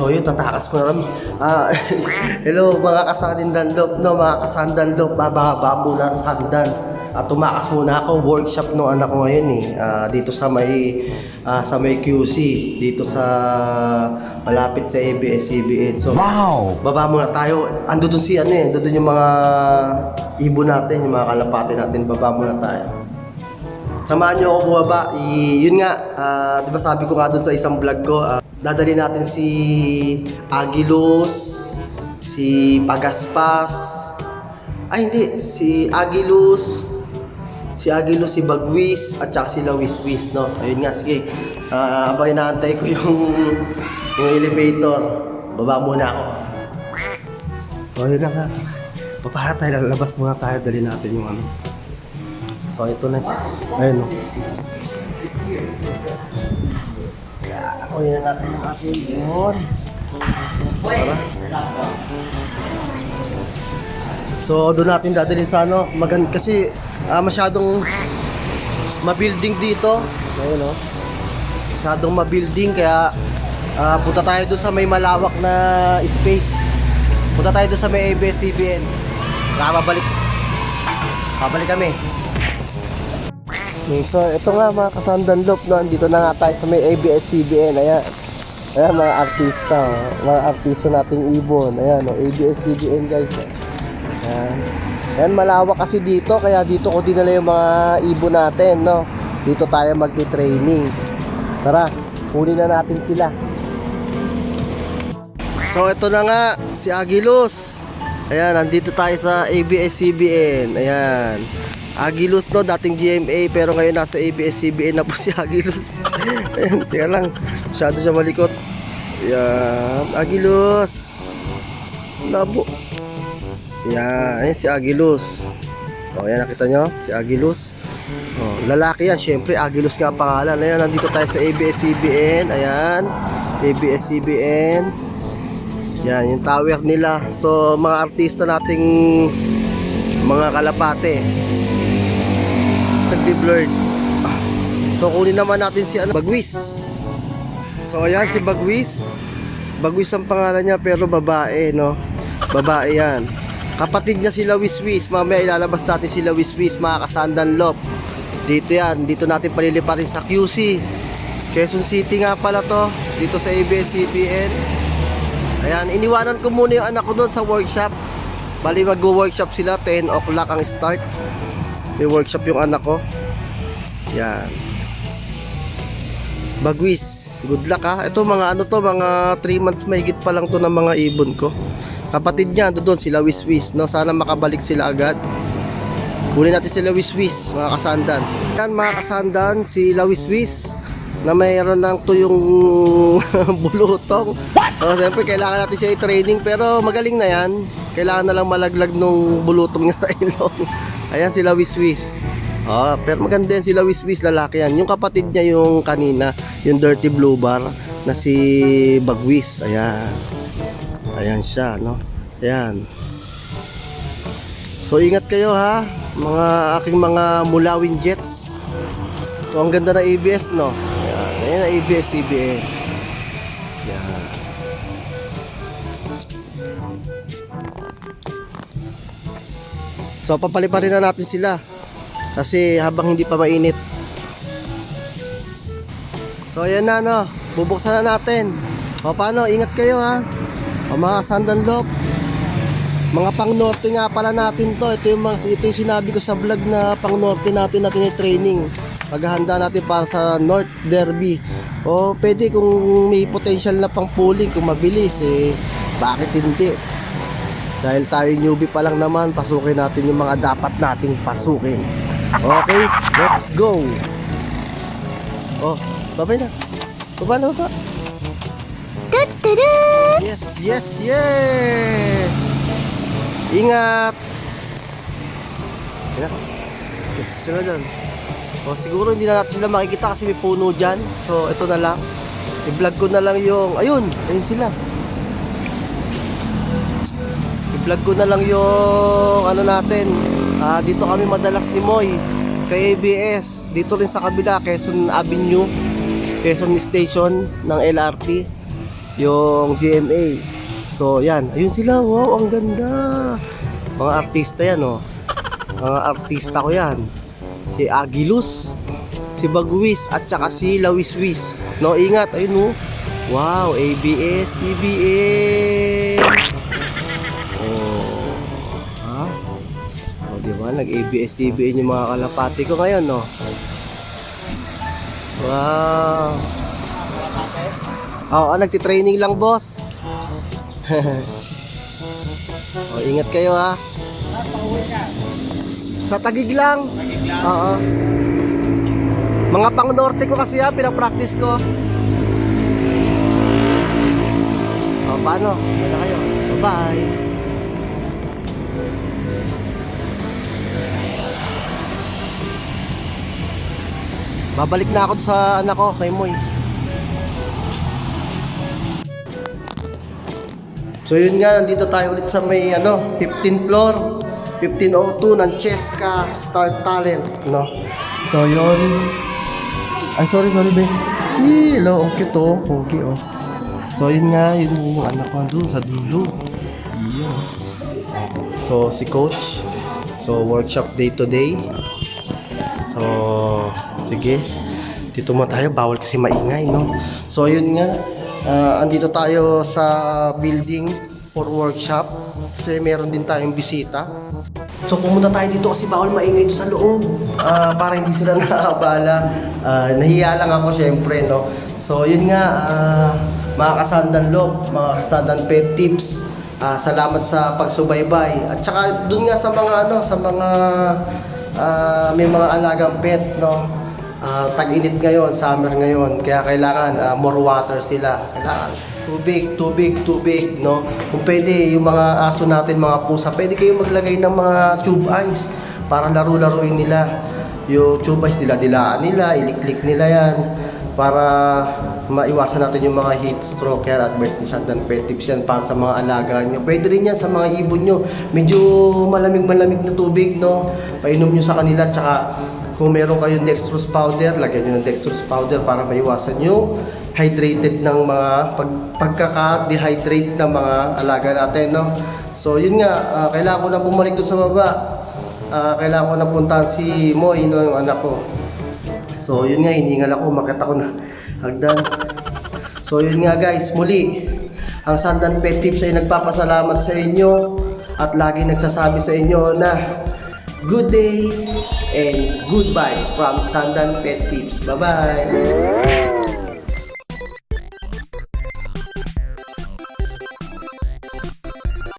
So yun, tatakas mo na kami. Ah, hello mga kasandan-loob, no, mga kasandan-loob, bababa muna sa sandan. At tumakas muna ako, workshop no anak ko ngayon eh. Ah, dito sa may ah, sa may QC, dito sa malapit sa ABS-CBN. So, Wow! baba muna tayo. Ando dun si ano eh, ando dun yung mga ibon natin, yung mga kalapate natin, baba muna tayo. Samahan niyo ako bumaba. I, yun nga, ah, 'di ba sabi ko nga doon sa isang vlog ko, ah, dadali natin si Agilus, si Pagaspas. Ay hindi, si Agilus, si Agilus, si Bagwis, at saka sila Wiswis, no? Ayun nga, sige. Ah, habang inaantay ko yung, yung elevator, baba muna ako. So, yun na nga. Papara tayo, lalabas muna tayo, dali natin yung ano. So, ito na. Ayun. Kaya, kunin na natin ang ating yun. Tara. So, doon natin dadalhin sa ano, magan kasi ah, masyadong mabuilding dito. Ayun, no. Masyadong mabuilding kaya ah, punta tayo doon sa may malawak na space. Punta tayo doon sa may ABS-CBN. Saka babalik. Babalik kami. Okay, so ito nga mga kasandan loop no, andito na nga tayo sa may ABS-CBN. Ayan. Ayan mga artista, oh. mga artista nating ibon. Ayan, oh, ABS-CBN guys. oh. Ayan. Ayan, malawak kasi dito, kaya dito ko dinala yung mga ibon natin, no. Dito tayo magti-training. Tara, kunin na natin sila. So ito na nga, si Agilus. Ayan, nandito tayo sa ABS-CBN. Ayan. Agilus no, dating GMA pero ngayon nasa ABS-CBN na po si Agilus. Ayan, teka lang. Masyado siya malikot. Ayan, Agilus. Labo. Ayan, ayan si Agilus. O, ayan, nakita nyo? Si Agilus. Oh, lalaki yan, syempre Agilus nga pangalan. Ayan, nandito tayo sa ABS-CBN. Ayan, ABS-CBN. Yan, yung tower nila. So, mga artista nating mga kalapate. Nagdi-blurred. Ah. So, kunin naman natin si ano, Bagwis. So, ayan si Bagwis. Bagwis ang pangalan niya pero babae, no? Babae yan. Kapatid niya sila Wiswis. Mamaya ilalabas natin sila Wiswis, mga kasandan lop. Dito yan. Dito natin paliliparin sa QC. Quezon City nga pala to. Dito sa ABS-CBN. Ayan, iniwanan ko muna yung anak ko doon sa workshop. Bali mag-workshop sila, 10 o'clock ang start. May workshop yung anak ko. Yan. Bagwis. Good luck ha. Ito mga ano to, mga 3 months mahigit pa lang to ng mga ibon ko. Kapatid niya, doon sila Wiswis. No? Sana makabalik sila agad. Kunin natin sila Wiswis, mga kasandan. Yan mga kasandan, si Lawiswis na mayroon ng tuyong bulutong. So, siyempre, kailangan natin siya i-training pero magaling na yan. Kailangan na lang malaglag nung bulutong niya sa ilong. Ayan sila Wiswis. Oh, pero maganda yan sila Wiswis, lalaki yan. Yung kapatid niya yung kanina, yung Dirty Blue Bar na si Bagwis. Ayan. Ayan siya, no? Ayan. So ingat kayo ha, mga aking mga mulawin jets. So ang ganda na ABS no. Ayan, ayan ang ABS CBN. Ayan. So papaliparin na natin sila. Kasi habang hindi pa mainit. So ayan na no, bubuksan na natin. O paano, ingat kayo ha. O mga sandanlop, mga pang norte nga pala natin to. Ito yung, mga, ito yung sinabi ko sa vlog na pang norte natin natin yung training. Paghahanda natin para sa North Derby. O pwede kung may potential na pang pooling, kung mabilis eh, bakit hindi? Dahil tayo newbie pa lang naman, pasukin natin yung mga dapat nating pasukin. Okay, let's go! Oh, babay na. Baba na, baba. Yes, yes, yes! Ingat! Ingat. Sila dyan. O siguro hindi na natin sila makikita kasi may puno dyan. So ito na lang. I-vlog ko na lang yung... Ayun! Ayun sila. I-vlog ko na lang yung ano natin. Ah, dito kami madalas ni Moy sa ABS. Dito rin sa kabila, Quezon Avenue. Quezon Station ng LRT, yung GMA. So, yan. Ayun sila. Wow, ang ganda. Mga artista yan, oh. Mga artista ko yan. Si Agilus, si Bagwis, at saka si Lawiswis. No, ingat. Ayun, oh. Wow, ABS, CBN. Nag-ABS-CBN yung mga kalapati ko ngayon, no? Wow. Oo, oh, nagtitraining lang, boss. o, ingat kayo, ha? Sa Tagig lang. Oo. Mga pang norte ko kasi ha, pinapractice ko. O, paano? Ano kayo? Bye-bye. Babalik na ako sa anak ko, kay Moy. So yun nga, nandito tayo ulit sa may ano, 15th floor, 1502 ng Cheska Star Talent, no? So yun, ay sorry, sorry. Eh, hello, ang cute oh, pogi oh. So yun nga, yun yung anak ko doon sa dulo. Iyo. So si coach, so workshop day to day. So, sige. Dito mo tayo, bawal kasi maingay, no? So, yun nga. ah, andito tayo sa building for workshop. Kasi meron din tayong bisita. So, pumunta tayo dito kasi bawal maingay dito sa loob. Ah, para hindi sila nakakabala. Ah, nahiya lang ako, syempre, no? So, yun nga. ah, mga kasandan loob, mga kasandan pet tips. Ah, salamat sa pagsubaybay. At saka dun nga sa mga ano, sa mga ah, may mga alagang pet, no? Ah, tag-init ngayon, summer ngayon, kaya kailangan ah, more water sila. Kailangan tubig, tubig, tubig, no? Kung pwede, yung mga aso natin, mga pusa, pwede kayo maglagay ng mga tube ice para laro-laruin nila. Yung tube ice, dila-dilaan nila, iliklik nila yan para maiwasan natin yung mga heat stroke yan and pet tips yan para sa mga alaga nyo. Pwede rin yan sa mga ibon nyo. Medyo malamig-malamig na tubig, no? Painom nyo sa kanila. Tsaka kung meron kayong dextrose powder, lagyan nyo ng dextrose powder para maiwasan yung hydrated ng mga pag, pagkaka-dehydrate ng mga alaga natin, no? So, yun nga, ah, kailangan ko na bumalik doon sa baba. Ah, kailangan ko na puntahan si Moy, no, yung anak ko. So, yun nga, hiningal ako, makita ko na hagdan. So, yun nga guys, muli, ang Sandan Pet Tips ay nagpapasalamat sa inyo at lagi nagsasabi sa inyo na good day and good vibes from Sandan Pet Tips. Bye-bye!